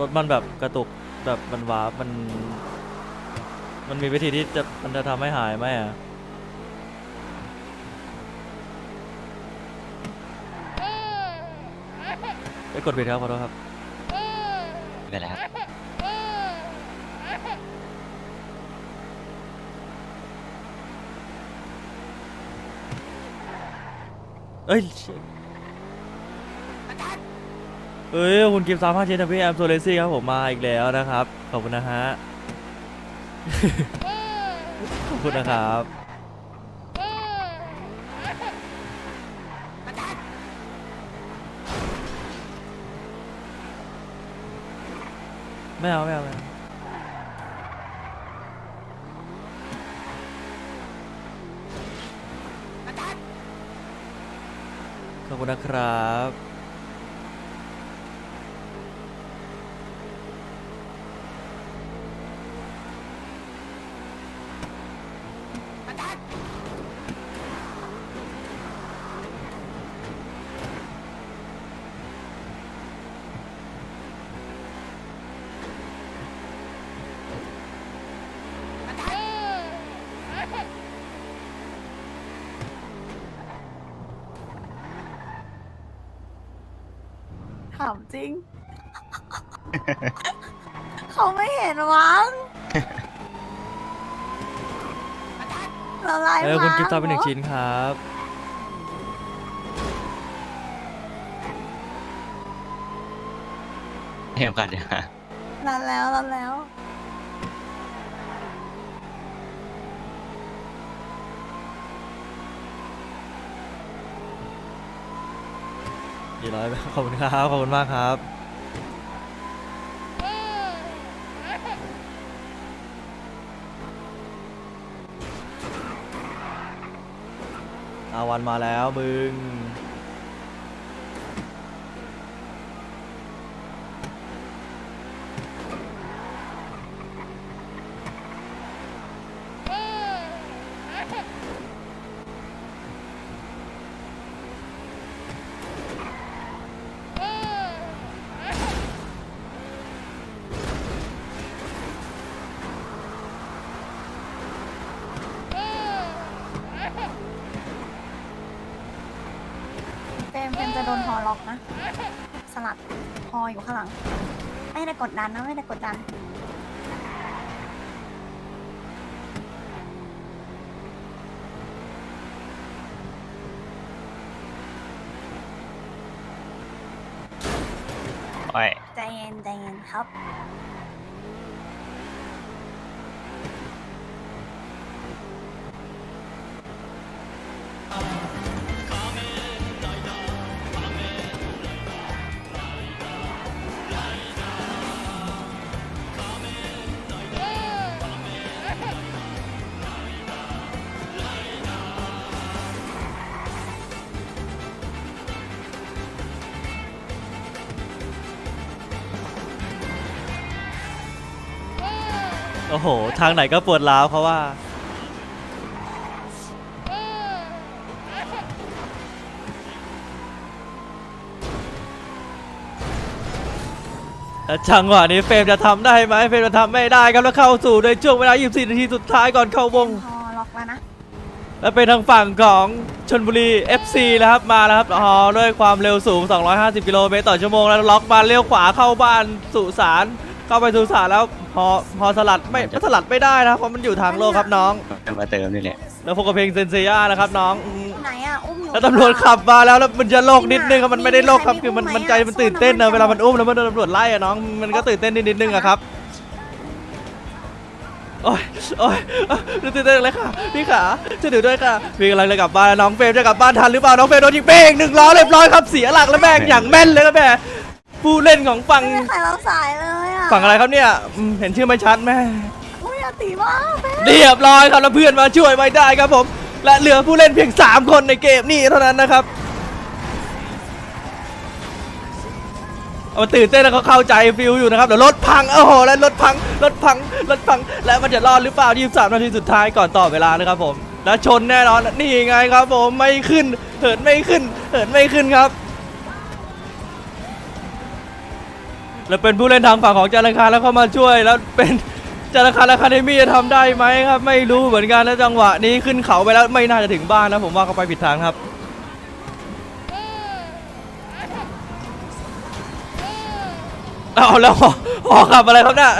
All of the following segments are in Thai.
รถมันแบบกระตุกแบบมันวาร์ปมัน มันมีวิธีที่จะมันจะทำให้หายไหมอะไปกดผิดครับขอโทษครับ ไม่เป็นไรครับ เอ้ยเชี่ย เอ้ยคุณกิฟต์สามห้าเชนพี่แอมโซเลซี่ครับผมมาอีกแล้วนะครับ ขอบคุณนะฮะ ขอบคุณนะครับ ไม่เอาไม่เอาไม่เอาขอบคุณนะครับามจริง เขาไม่เห็นมั้งละลายเออคุณกิฟต์มั้ตาเป็นหนึ่งชิ้นครับ เห็นกันเดี๋ยวนานแล้วนานแล้ว ดีร้อยขอบคุณครับ ขอบคุณมากครับ อาวันมาแล้วมึง ล็อกนะ สลัดฮออยู่ข้างหลัง ไม่ได้กดดันนะ ไม่ได้กดดัน โอ้ยใจเย็นใจเย็นครับ อ้โห ทางไหนก็ปวดร้าวเขาว่าและจังหวะนี้เฟรมจะทำได้ไหมเฟรมจะทำไม่ได้ครับแล้วเข้าสู่ในช่วงเวลา 24 นาทีสุดท้ายก่อนเข้าวงฮอล็อกแล้วนะ และเป็นทางฝั่งของชนบุรี FC นะครับมาแล้วครับฮอด้วยความเร็วสูง 250 กิโลเมตรต่อชั่วโมงแล้วล็อกมาเลี้ยวขวาเข้าบ้านสุสาน เข้าไปสุสานแล้วฮอฮอสลัดไม่ก็สลัดไม่ได้นะเพราะมันอยู่ทางโลกครับน้องมาเติมนี่แหละแล้วพวกกับเพลงเซนเซียนะครับน้องอืมไหนอะอุ้มอยู่แล้วตำรวจขับมาแล้วแล้วมันจะโลกนิดนึงครับมันไม่ได้โลกครับคือมันมันใจมันตื่นเต้นนะเวลามันอุ้มแล้วมันโดนตำรวจไล่อะน้องมันก็ตื่นเต้นนิดนิดนึงอะครับโอ้ยโอ้ยตื่นเต้นเลยค่ะพี่ขาจะดูด้วยค่ะพี่กำลังจะกลับบ้านน้องเฟรมจะกลับบ้านทันหรือเปล่าน้องเฟรมโดนยิงเป้งหนึ่งล้อเรียบร้อยครับเสียหลักแล้วแม่งอย่างแม่นเลยครับแม่ผู้เล่นของฝั่งไม่มีใครรับสายเลยอะ ฝั่งอะไรครับเนี่ยอืมเห็นชื่อไม่ชัดแม่ อุ้ยอาตีมากเฟรมเรียบร้อยครับแล้วเพื่อนมาช่วยไว้ได้ครับผม และเหลือผู้เล่นเพียง 3 คนในเกมนี้เท่านั้นนะครับเอาตื่นเต้นแล้วเขาเข้าใจฟิลอยู่นะครับเดี๋ยวรถพังโอ้โหแล้วรถพังรถพังรถพังและมันจะรอดหรือเปล่า23นาทีสุดท้ายก่อนต่อเวลานะครับผม แล้วชนแน่นอนนี่ไงครับผมไม่ขึ้นเหินไม่ขึ้นเหินไม่ขึ้นครับ แล้วเป็นผู้เล่นทางฝั่งของจารังคารแล้วเข้ามาช่วย แล้วเป็นจารังคารและคาเดมี่จะทำได้ไหมครับ ไม่รู้เหมือนกันแล้วจังหวะนี้ขึ้นเขาไปแล้วไม่น่าจะถึงบ้านนะผมว่าเขาไปผิดทางครับเอาแล้วหอหอขับอะไรครับเนี่ย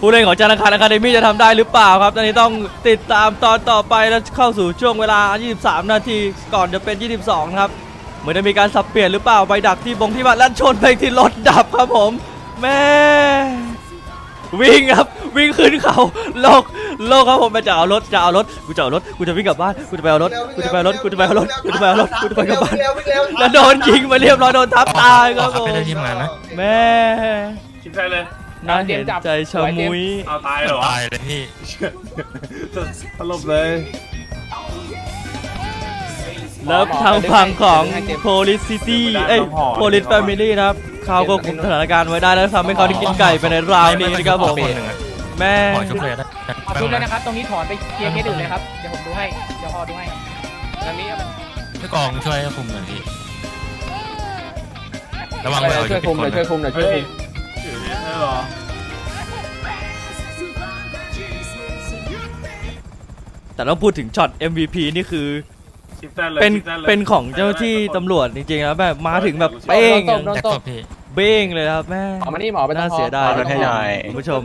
ผู้เล่นของจารังคารอะคาเดมี่จะทำได้หรือเปล่าครับ ตอนนี้ต้องติดตามตอนต่อไปแล้วเข้าสู่ช่วงเวลา 23 นาทีก่อนจะเป็น 22 ครับ เหมือนจะมีการสับเปลี่ยนหรือเปล่าไปดักที่บงที่บ้านแล้วชนไปที่รถดับครับผมแม่วิ่งครับวิ่งขึ้นเขาโลกโลกครับผมไปจะเอารถจะเอารถกูจะเอารถกูจะวิ่งกลับบ้านกูจะไปเอารถกูจะไปเอารถกูจะไปเอารถกูจะไปเอารถกูจะไปกลับบ้านแล้วโดนยิงมาเรียบร้อยโดนทับตายครับผมไม่ได้ทีมงานนะแม่คิดได้เลยน่าเห็นใจชะมุยเอาตายเหรอวะตายเลยพี่สลบเลย แล้วทางฝั่งของ Police City เอ้ย Police Family นะครับเขาก็คุมสถานการณ์ไว้ได้แล้วทำให้เขาได้กินไก่ไปในราวนี้นะครับผมปีหนึ่งอะแม่ขอชุบเลยได้ขอชุบเลยนะครับ ตรงนี้ถอนไปเคลียร์เคสอื่นเลยครับ เดี๋ยวผมดูให้ เดี๋ยวพอดูให้ตรงนี้ครับพี่กองช่วยคุมหน่อยพี่ระวังไปเอาช่วยคุมหน่อยช่วยคุมหน่อยช่วยคุมใช่เหรอแต่ต้องพูดถึงช็อต MVP นี่คือ คิดได้เลยเป็นคิดได้ลยเป็นของเจ้าหน้าที่ตำรวจจริงๆแล้วแบบมาถึงแบบเป้งโดนตบโดนแจ็คตตบบพี่ เบ้งเลยครับแม่ หมอมานี่หมอไปน่าเสียดายเอารถให้หน่อย คุณผู้ชม